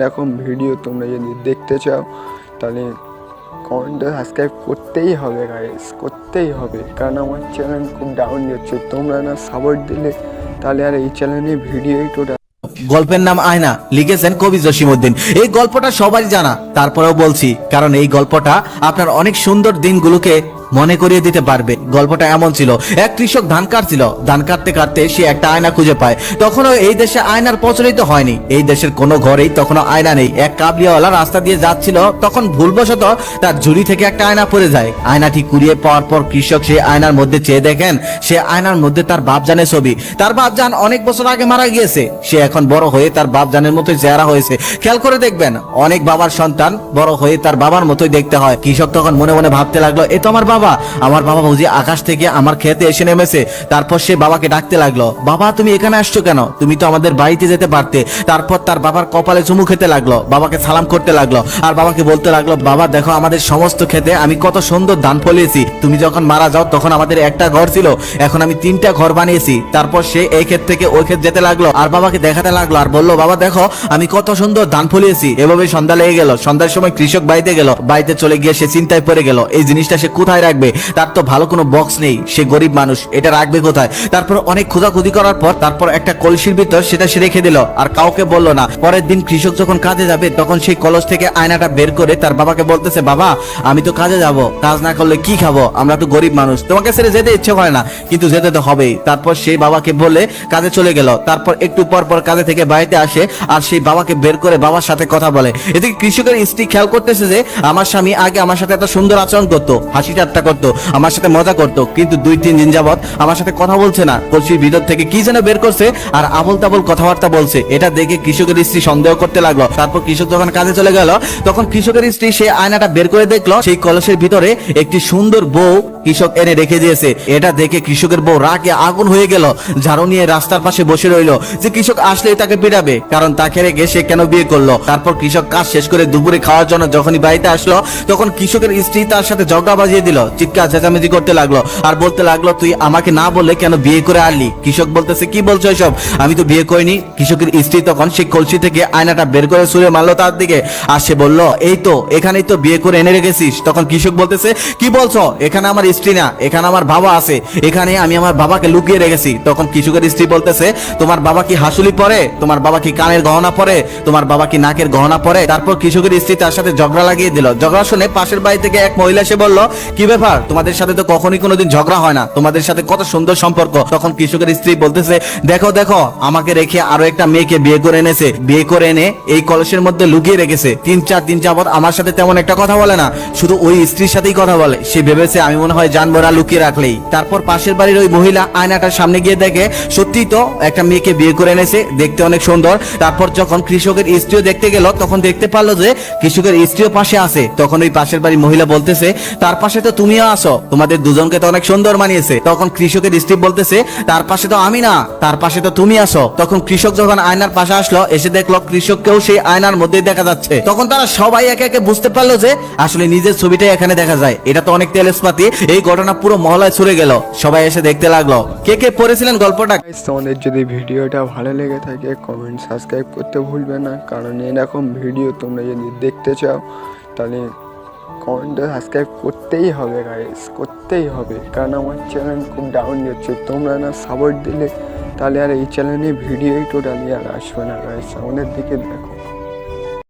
এরকম ভিডিও তোমরা যদি দেখতে চাও, তাহলে কমেন্টে সাবস্ক্রাইব করতেই হবে গাইস করতেই হবে। কারণ আমার চ্যানেল খুব ডাউন যাচ্ছে, তোমরা না সাপোর্ট দিলে, তাহলে আর এই চ্যানেলে ভিডিওই টোটাল গল্পের নাম আয়না, লিখেছেন কবি জসিমউদ্দিন। এই গল্পটা সবারই জানা, তারপরেও বলছি, কারণ এই গল্পটা আপনার অনেক সুন্দর দিনগুলোকে মনে করিয়ে দিতে পারবে। গল্পটা এমন ছিল, এক কৃষক ধান কাটছিল। ধান কাটতে কাটতে সে একটা আয়না খুঁজে পায়। তখনও এই দেশে আয়নার প্রচলিত হয়নি। এই দেশের কোনো ঘরেই তখনও আয়না নেই। এক কাবলিওয়ালা রাস্তা দিয়ে যাচ্ছিল, তখন ভুলবশত তার ঝুড়ি থেকে একটা আয়না পড়ে যায়। আয়নাটি কুড়িয়ে পাওয়ার পর কৃষক সেই আয়নার মধ্যে চেয়ে দেখেন, সে আয়নার মধ্যে তার বাপজানের ছবি। তার বাপজান অনেক বছর আগে মারা গিয়েছে। সে এখন বড় হয়ে তার বাপ বাপজানের মতোই চেহারা হয়েছে। খেয়াল করে দেখবেন, অনেক বাবার সন্তান বড় হয়ে তার বাবার মতোই দেখতে হয়। কৃষক তখন মনে মনে ভাবতে লাগল, এ তো আমার বাবা আমার বাবা বুঝি আকাশ থেকে আমার খেতে এসে নেমেছে। তারপর সে বাবাকে ডাকতে লাগল। বাবা, তুমি এখানে আসছো কেন? তুমি তো আমাদের বাড়িতে যেতে পারতে। তারপর তার বাবার কপালে চুমু খেতে লাগল। বাবাকে সালাম করতে লাগল। আর বাবাকে বলতে লাগল, বাবা, দেখো আমাদের সমস্ত খেতে আমি কত সুন্দর ধান ফলিয়েছি। তুমি যখন মারা যাও, তখন আমাদের একটা ঘর ছিল। এখন আমি তিনটা ঘর বানিয়েছি। তারপর সে এই ক্ষেত থেকে ওই ক্ষেত যেতে লাগল। আর বাবাকে দেখাতে লাগল আর বলল, বাবা, দেখো, আমি কত সুন্দর ধান ফলিয়েছি। এভাবে সন্ধ্যা লেগে গেল। সন্ধ্যার সময় কৃষক বাড়িতে গেল। বাড়িতে চলে গিয়ে সে চিন্তায় পড়ে গেল। এই জিনিসটা সে কোথায় রাখবে। তার তো ভালো কোনো বক্স নেই, সে গরিব মানুষ, এটা রাখবে কোথায়? তারপর অনেক খোঁজাখুঁজি করার পর তারপর একটা কলসির ভিতর সেটা সে রেখে দিল, আর কাউকে বলল না। পরের দিন কৃষক যখন কাজে যাবে, তখন সেই কলস থেকে আয়নাটা বের করে তার বাবাকে বলতেছে, বাবা, আমি তো কাজে যাব, কাজ না করলে কি খাব? আমরা তো গরিব মানুষ, তোমাকে ছেড়ে যেতে ইচ্ছে করে না, কিন্তু যেতে তো হবেই। তারপর সেই বাবাকে বলে কাজে চলে গেল। তারপর একটু পর পর কাজে থেকে বাড়িতে আসে, আর সেই বাবাকে বের করে বাবার সাথে কথা বলে। এদিকে কৃষকের স্ত্রী খেয়াল করতেছে যে, আমার স্বামী আগে আমার সাথে এত সুন্দর আচরণ করতো। হাসি ঠাট্টা করতো, আমার সাথে মজা করতো, কিন্তু দুই, তিন দিন যাবৎ আমার সাথে কথা বলছে না। কলসির ভিতর থেকে কি যেন বের করছে আর আবল তাবল কথাবার্তা বলছে। এটা দেখে কৃষকের স্ত্রী সন্দেহ করতে লাগল। তারপর কৃষক যখন কাজে চলে গেল, তখন কৃষকের স্ত্রী সে আয়নাটা বের করে দেখল। সেই কলসের ভিতরে একটি সুন্দর বউ কৃষক এনে রেখে দিয়েছে। এটা দেখে কৃষকের বউ রাগে আগুন হয়ে গেল। ঝাড়ু নিয়ে রাস্তার পাশে বসে রইল। যে কৃষক আসলেই তাকে পিটাবে, কারণ তাকে রেখে সে কেন বিয়ে করল? তারপর কৃষক কাজ শেষ করে দুপুরে খাওয়ার জন্য যখনই বাড়িতে আসলো, তখন কৃষকের স্ত্রী তার সাথে ঝগড়া বাজিয়ে দিল, চিৎকার চেঁচামেচি করতে লাগল আর বলতে লাগল, তুই আমাকে না বলে কেন বিয়ে করে আনলি? কৃষক বলতেছে, কি বলছো এসব? আমি তো বিয়ে করিনি। কৃষকের স্ত্রী তখন সেই কলসি থেকে আয়নাটা বের করে সুরে মারলো তার দিকে আর সে বলল, এই তো, এখানেই তো বিয়ে করে এনে রেখেছিস। তখন কৃষক বলতেছে, কি বলছো? এখানে আমার স্ত্রী না, এখানে আমার বাবা আছে, এখানে আমি আমার বাবাকে লুকিয়ে রেখেছি। তখন কৃষকের স্ত্রী বলতেছে, তোমার বাবা কি হাসুলি পরে? তোমার বাবা কি কানের গহনা পরে? তোমার বাবা কি নাকের গহনা পরে? তারপর কৃষকের স্ত্রী তার সাথে ঝগড়া লাগিয়ে দিল। ঝগড়া শুনে পাশের বাড়ি থেকে এক মহিলা এসে বলল, কি ব্যাপার? তোমাদের সাথে তো কখনই কোনোদিন ঝগড়া হয় না। তোমাদের সাথে কত সুন্দর সম্পর্ক। তখন কৃষকের স্ত্রী বলতেছে, দেখো দেখো, আমাকে রেখে আরও একটা মেয়েকে বিয়ে করে এনেছে। বিয়ে করে এনে এই কলসের মধ্যে লুকিয়ে রেখেছে। তিন, চার দিন যাবত আমার সাথে তেমন একটা কথা বলে না। শুধু ওই স্ত্রীর সাথেই কথা বলে। সে ভেবেছে আমি মনে হয় জানব না লুকিয়ে রাখলেই। তারপর পাশের বাড়ির ওই মহিলা আয়নাটার সামনে গিয়ে দেখে সত্যি তো একটা মেয়েকে বিয়ে করে এনেছে, দেখতে অনেক সুন্দর। তারপর যখন কৃষকের স্ত্রীও দেখতে গেল, তখন দেখতে পারল যে কৃষকের স্ত্রীও পাশে আছে। তখন ওই পাশের বাড়ির মহিলা বলতেছে, তার পাশে তো তুমিও আসো তোমাদের দুজনকে তো অনেক সুন্দর মানিয়েছে। তখন কৃষকের স্ত্রী বলতেছে, তার পাশে তো আমি না, তার পাশে তো তুমি আসো তখন কৃষক যখন আয়নার পাশে আসলো, এসে দেখল কৃষককেও সেই আয়নার মধ্যেই দেখা যাচ্ছে। তখন তারা সবাই একে একে বুঝতে পারল যে আসলে নিজের ছবিটাই এখানে দেখা যায়। এটা তো অনেক তেলেসপাতি এই ঘটনা পুরো মহলায় ছড়ে গেল। সবাই এসে দেখতে লাগল। কে কে পড়েছিলেন গল্পটা? তোমাদের যদি ভিডিওটা ভালো লেগে থাকে কমেন্ট সাবস্ক্রাইব করতে ভুলবে না। কারণ এরকম ভিডিও তোমরা যদি দেখতে চাও, তাহলে কমেন্টে সাবস্ক্রাইব করতেই হবে গাইস করতেই হবে। কারণ আমার চ্যানেল খুব ডাউন যাচ্ছে। তোমরা না সাপোর্ট দিলে, তাহলে আর এই চ্যানেলে ভিডিওই টোটালি আর আসবে না গাইস আমাদের দিকে দেখো।